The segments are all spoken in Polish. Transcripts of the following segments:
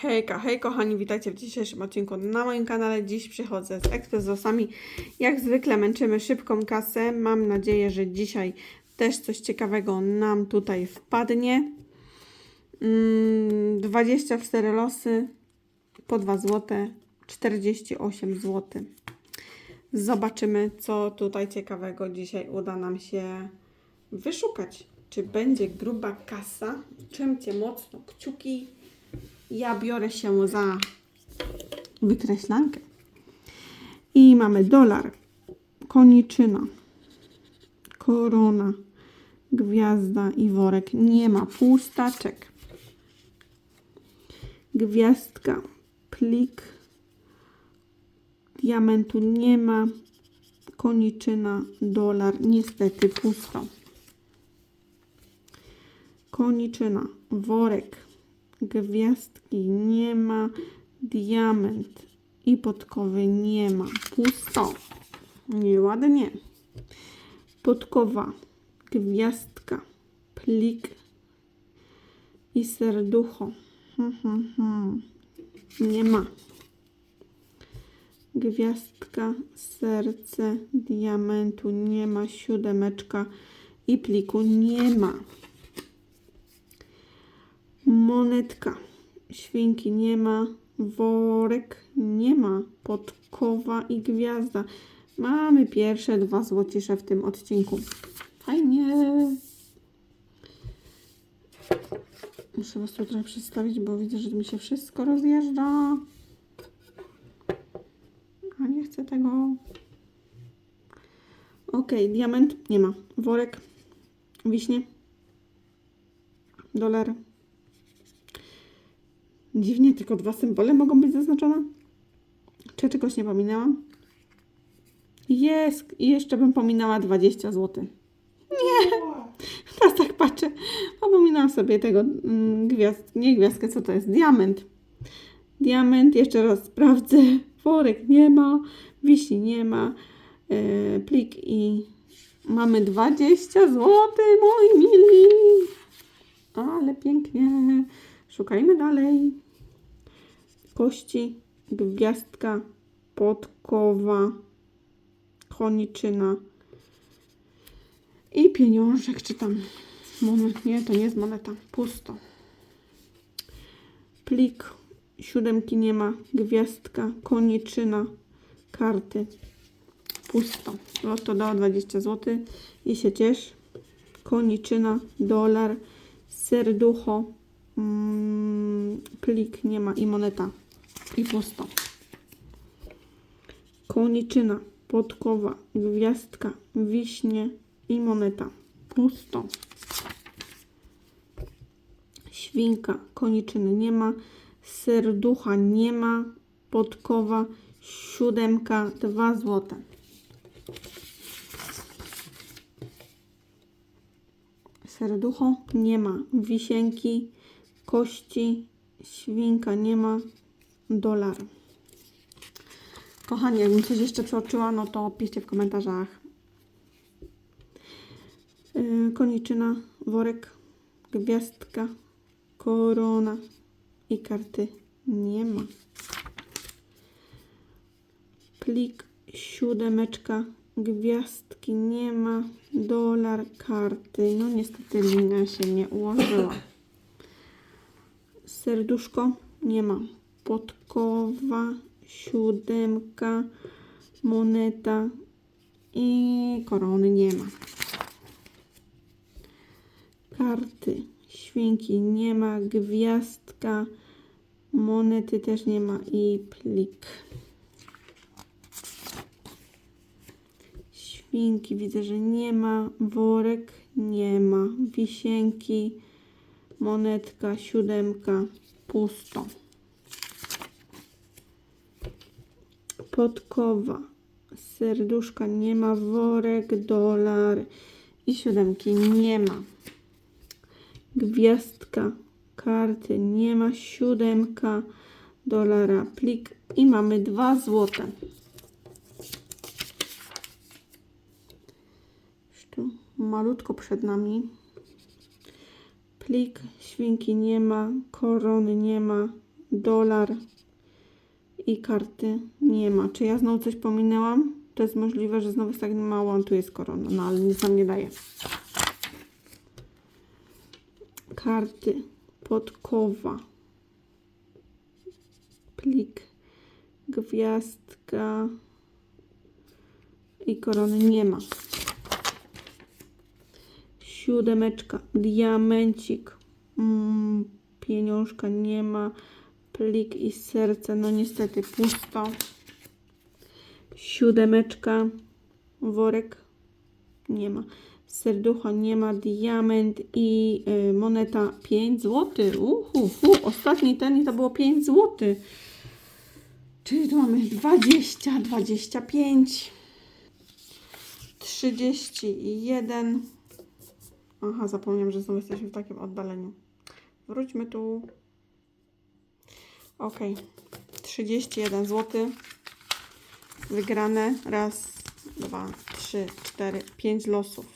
Hejka, hej kochani, witajcie w dzisiejszym odcinku na moim kanale. Dziś przychodzę z ekspresosami. Jak zwykle męczymy szybką kasę. Mam nadzieję, że dzisiaj też coś ciekawego nam tutaj wpadnie. Mm, 24 losy po 2 zł, 48 zł. Zobaczymy, co tutaj ciekawego dzisiaj uda nam się wyszukać. Czy będzie gruba kasa? Trzymcie mocno kciuki. Ja biorę się za wykreślankę. I mamy dolar, koniczyna, korona, gwiazda i worek. Nie ma pustaczek. Gwiazdka, plik, diamentu nie ma, koniczyna, dolar, niestety pusto. Koniczyna, worek, gwiazdki nie ma, diament i podkowy nie ma. Pusto. Nieładnie. Podkowa, gwiazdka, plik i serducho. Hmm, hmm, hmm. Nie ma. Gwiazdka, serce, diamentu nie ma, siódemeczka i pliku nie ma. Monetka, świnki nie ma, worek nie ma, podkowa i gwiazda. Mamy pierwsze dwa złocisze w tym odcinku. Fajnie. Muszę Was tu trochę przedstawić, bo widzę, że mi się wszystko rozjeżdża. A nie chcę tego. Ok, diament nie ma. Worek, wiśnie, dolar. Dziwnie, tylko dwa symbole mogą być zaznaczone. Czy czegoś nie pominęłam? Jest! I jeszcze bym pominęła 20 zł. Nie! Teraz tak patrzę. Popominam sobie tego mm, gwiazd, nie gwiazdkę, co to jest? Diament. Diament, jeszcze raz sprawdzę. Worek nie ma, wiśni nie ma, e, plik i mamy 20 zł, moi mili. Ale pięknie. Szukajmy dalej. Kości, gwiazdka, podkowa, koniczyna i pieniążek, czy tam monet. Nie, to nie jest moneta. Pusto. Plik, siódemki nie ma, gwiazdka, koniczyna, karty. Pusto. Lotto dała 20 zł i się ciesz. Koniczyna, dolar, serducho, mm, plik nie ma i moneta. I pusto. Koniczyna, podkowa, gwiazdka, wiśnie i moneta. Pusto. Świnka, koniczyny nie ma, serducha nie ma, podkowa, siódemka, dwa złote. Serducho nie ma, wisienki, kości, świnka nie ma, dolar. Kochani, jakbym coś jeszcze przeoczyła, no to piszcie w komentarzach. Yy, koniczyna, worek, gwiazdka, korona i karty nie ma. Plik, siódemeczka, gwiazdki nie ma, dolar, karty. No niestety linia się nie ułożyła. Serduszko nie ma. Podkowa, siódemka, moneta i korony nie ma. Karty, świnki nie ma, gwiazdka, monety też nie ma i plik. Świnki widzę, że nie ma, worek nie ma, wisienki, monetka, siódemka, pusto. Podkowa, serduszka nie ma, worek, dolar i siódemki nie ma. Gwiazdka, karty nie ma, siódemka, dolara, plik i mamy dwa złote. Tu malutko przed nami. Plik, świnki nie ma, korony nie ma, dolar i karty nie ma. Czy ja znowu coś pominęłam? To jest możliwe, że znowu jest tak mało, tu jest korona, no ale nic nam nie daje. Karty, podkowa, plik, gwiazdka i korony nie ma. Siódemeczka, diamencik, mm, pieniążka nie ma, plik i serce, no niestety pusto. Siódemeczka, worek nie ma, serducha nie ma, diament i y, moneta 5 zł. Uhu, uhu, ostatni ten i to było 5 zł. Czyli tu mamy 20, 25, 31. Aha, zapomniałam, że znowu jesteśmy w takim oddaleniu. Wróćmy tu. Ok. 31 zł. Wygrane. Raz, dwa, trzy, cztery, pięć losów.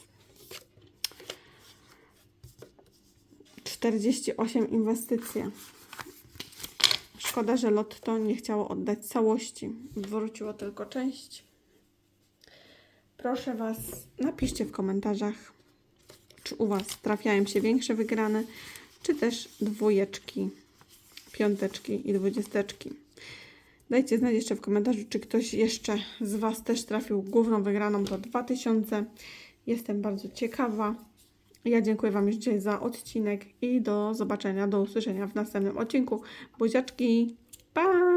48 inwestycje. Szkoda, że Lotto nie chciało oddać całości. Wróciło tylko część. Proszę Was, napiszcie w komentarzach, czy u Was trafiają się większe wygrane, czy też dwójeczki, piąteczki i dwudziesteczki. Dajcie znać jeszcze w komentarzu, czy ktoś jeszcze z Was też trafił główną wygraną do 2000. Jestem bardzo ciekawa. Ja dziękuję Wam już dzisiaj za odcinek i do zobaczenia, do usłyszenia w następnym odcinku. Buziaczki, pa!